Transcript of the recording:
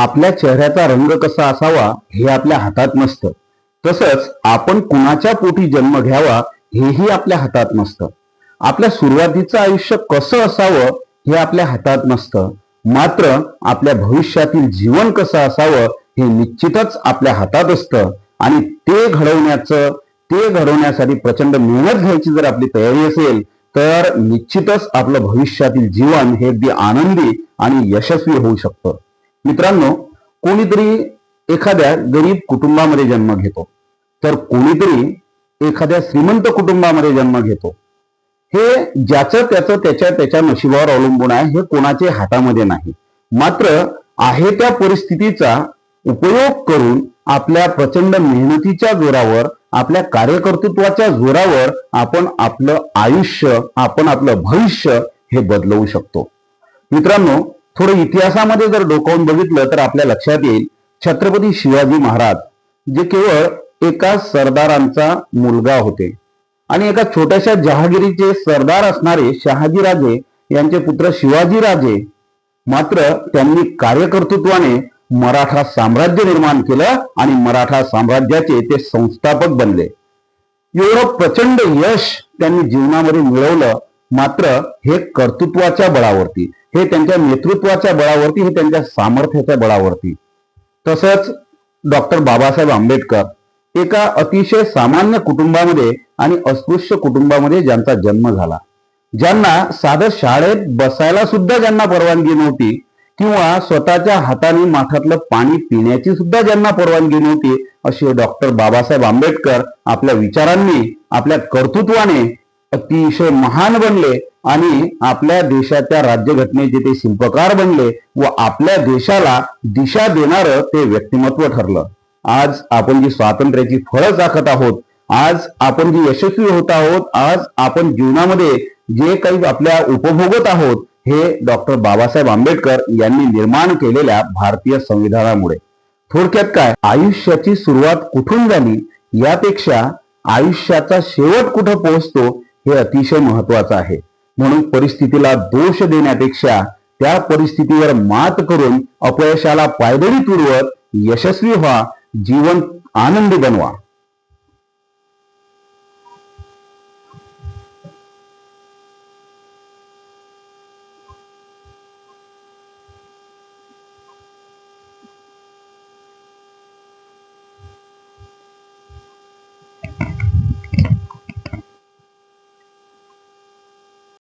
आपल्या चेहऱ्याचा रंग कसा असावा हे आपल्या हातात नसतं. तसंच आपण कुणाच्या पोटी जन्म घ्यावा हेही आपल्या हातात नसतं. आपल्या सुरुवातीचं आयुष्य कसं असावं हे आपल्या हातात नसतं. मात्र आपल्या भविष्यातील जीवन कसं असावं हे निश्चितच आपल्या हातात असतं. आणि ते घडवण्याचं ते घडवण्यासाठी प्रचंड मेहनत घ्यायची जर आपली तयारी असेल तर निश्चितच आपलं भविष्यातील जीवन हे अगदी आनंदी आणि यशस्वी होऊ शकतं. मित्रांनो कोणीतरी एखाद्या गरीब कुटुंबामध्ये जन्म घेतो. तर कोणीतरी एखाद्या श्रीमंत कुटुंबामध्ये जन्म घेतो. हे ज्याचं त्याचं त्याच्या त्याच्या नशिबावर अवलंबून आहे हे कोणाचे हातामध्ये नाही. मात्र आहे त्या परिस्थितीचा उपयोग करून आपल्या प्रचंड मेहनतीच्या जोरावर आपल्या कार्यकर्तृत्वाच्या जोरावर आपण आपलं आयुष्य आपण आपलं भविष्य हे बदलवू शकतो. मित्रांनो थोडं इतिहासामध्ये जर डोकावून बघितलं तर आपल्या लक्षात येईल छत्रपती शिवाजी महाराज जे केवळ एका सरदारांचा मुलगा होते आणि एका छोट्याशा जहागिरीचे सरदार असणारे शहाजीराजे यांचे पुत्र शिवाजीराजे मात्र त्यांनी कार्यकर्तृत्वाने मराठा साम्राज्य निर्माण केलं आणि मराठा साम्राज्याचे ते संस्थापक बनले. एवढं प्रचंड यश त्यांनी जीवनामध्ये मिळवलं मात्र हे कर्तृत्वाच्या बळावरती हे त्यांच्या नेतृत्वाच्या बळावरती हे त्यांच्या सामर्थ्याच्या बळावरती. तसंच डॉक्टर बाबासाहेब आंबेडकर एका अतिशय सामान्य कुटुंबामध्ये आणि अस्पृश्य कुटुंबामध्ये ज्यांचा जन्म झाला. ज्यांना साधं शाळेत बसायला सुद्धा ज्यांना परवानगी नव्हती किंवा स्वतःच्या हाताने माठातलं पाणी पिण्याची सुद्धा ज्यांना परवानगी नव्हती असे डॉक्टर बाबासाहेब आंबेडकर आपल्या विचारांनी आपल्या कर्तृत्वाने अतिशय महान बनले आणि आपल्या देशाच्या राज्यघटनेचे ते शिल्पकार बनले व आपल्या देशाला दिशा देणारं ते व्यक्तिमत्व ठरलं. आज आपण जी स्वातंत्र्याची फळं चाखत आहोत आज आपण जी यशस्वी होत आहोत आज आपण जीवनामध्ये जे काही आपल्या उपभोगत आहोत हे डॉक्टर बाबासाहेब आंबेडकर यांनी निर्माण केलेल्या भारतीय संविधानामुळे. थोडक्यात काय? आयुष्याची सुरुवात कुठून झाली? यापेक्षा आयुष्याचा शेवट कुठं पोहोचतो? हे अतिशय महत्वाचं आहे. म्हणून परिस्थितीला दोष देण्यापेक्षा त्या परिस्थितीवर मात करून अपयशाला पायदळी तुडवत यशस्वी व्हा जीवन आनंदी बनवा.